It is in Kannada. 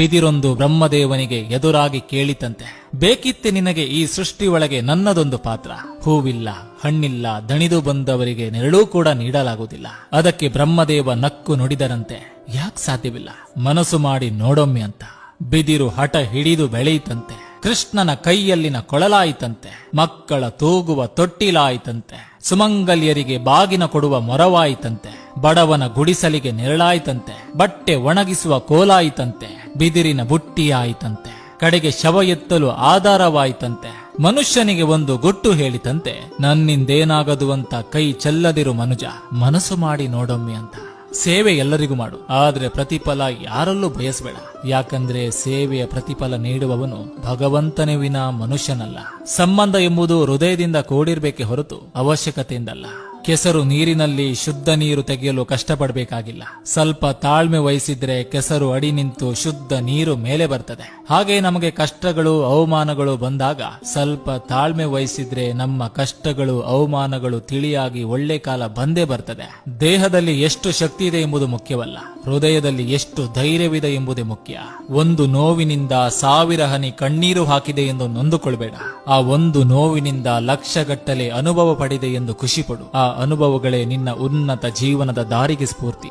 ಬಿದಿರೊಂದು ಬ್ರಹ್ಮದೇವನಿಗೆ ಎದುರಾಗಿ ಕೇಳಿತಂತೆ, ಬೇಕಿತ್ತೆ ನಿನಗೆ ಈ ಸೃಷ್ಟಿ ಒಳಗೆ ನನ್ನದೊಂದು ಪಾತ್ರ. ಹೂವಿಲ್ಲ, ಹಣ್ಣಿಲ್ಲ, ದಣಿದು ಬಂದವರಿಗೆ ನೆರಳೂ ಕೂಡ ನೀಡಲಾಗುವುದಿಲ್ಲ. ಅದಕ್ಕೆ ಬ್ರಹ್ಮದೇವ ನಕ್ಕು ನುಡಿದರಂತೆ, ಯಾಕ್ ಸಾಧ್ಯವಿಲ್ಲ? ಮನಸ್ಸು ಮಾಡಿ ನೋಡೊಮ್ಮೆ ಅಂತ. ಬಿದಿರು ಹಠ ಹಿಡಿದು ಬೆಳೆಯಿತಂತೆ, ಕೃಷ್ಣನ ಕೈಯಲ್ಲಿನ ಕೊಳಲಾಯಿತಂತೆ, ಮಕ್ಕಳ ತೂಗುವ ತೊಟ್ಟಿಲಾಯಿತಂತೆ, ಸುಮಂಗಲ್ಯರಿಗೆ ಬಾಗಿನ ಕೊಡುವ ಮೊರವಾಯಿತಂತೆ, ಬಡವನ ಗುಡಿಸಲಿಗೆ ನೆರಳಾಯಿತಂತೆ, ಬಟ್ಟೆ ಒಣಗಿಸುವ ಕೋಲಾಯಿತಂತೆ ಬಿದಿರಿನ ಬುಟ್ಟಿಯಾಯಿತಂತೆ. ಕಡೆಗೆ ಶವ ಎತ್ತಲು ಆಧಾರವಾಯಿತಂತೆ. ಮನುಷ್ಯನಿಗೆ ಒಂದು ಗೊಟ್ಟು ಹೇಳಿತಂತೆ, ನನ್ನಿಂದೇನಾಗದು ಅಂತ ಕೈ ಚೆಲ್ಲದಿರು ಮನುಜ, ಮನಸ್ಸು ಮಾಡಿ ನೋಡೊಮ್ಮೆ ಅಂತ. ಸೇವೆ ಎಲ್ಲರಿಗೂ ಮಾಡು, ಆದ್ರೆ ಪ್ರತಿಫಲ ಯಾರಲ್ಲೂ ಬಯಸಬೇಡ. ಯಾಕಂದ್ರೆ ಸೇವೆಯ ಪ್ರತಿಫಲ ನೀಡುವವನು ಭಗವಂತನೇ ವಿನ ಮನುಷ್ಯನಲ್ಲ. ಸಂಬಂಧ ಎಂಬುದು ಹೃದಯದಿಂದ ಕೂಡಿರ್ಬೇಕೆ ಹೊರತು ಅವಶ್ಯಕತೆಯಿಂದಲ್ಲ. ಕೆಸರು ನೀರಿನಲ್ಲಿ ಶುದ್ಧ ನೀರು ತೆಗೆಯಲು ಕಷ್ಟಪಡಬೇಕಾಗಿಲ್ಲ. ಸ್ವಲ್ಪ ತಾಳ್ಮೆ ವಹಿಸಿದ್ರೆ ಕೆಸರು ಅಡಿ ನಿಂತು ಶುದ್ಧ ನೀರು ಮೇಲೆ ಬರ್ತದೆ. ಹಾಗೆ ನಮಗೆ ಕಷ್ಟಗಳು, ಅವಮಾನಗಳು ಬಂದಾಗ ಸ್ವಲ್ಪ ತಾಳ್ಮೆ ವಹಿಸಿದ್ರೆ ನಮ್ಮ ಕಷ್ಟಗಳು, ಅವಮಾನಗಳು ತಿಳಿಯಾಗಿ ಒಳ್ಳೆ ಕಾಲ ಬಂದೇ ಬರ್ತದೆ. ದೇಹದಲ್ಲಿ ಎಷ್ಟು ಶಕ್ತಿ ಇದೆ ಎಂಬುದು ಮುಖ್ಯವಲ್ಲ. ಹೃದಯದಲ್ಲಿ ಎಷ್ಟು ಧೈರ್ಯವಿದೆ ಎಂಬುದೇ ಮುಖ್ಯ. ಒಂದು ನೋವಿನಿಂದ ಸಾವಿರ ಹನಿ ಕಣ್ಣೀರು ಹಾಕಿದೆ ಎಂದು ನೊಂದುಕೊಳ್ಬೇಡ. ಆ ಒಂದು ನೋವಿನಿಂದ ಲಕ್ಷಗಟ್ಟಲೆ ಅನುಭವ ಪಡಿದೆ ಎಂದು ಖುಷಿಪಡು. ಆ ಅನುಭವಗಳೇ ನಿನ್ನ ಉನ್ನತ ಜೀವನದ ದಾರಿಗೆ ಸ್ಫೂರ್ತಿ.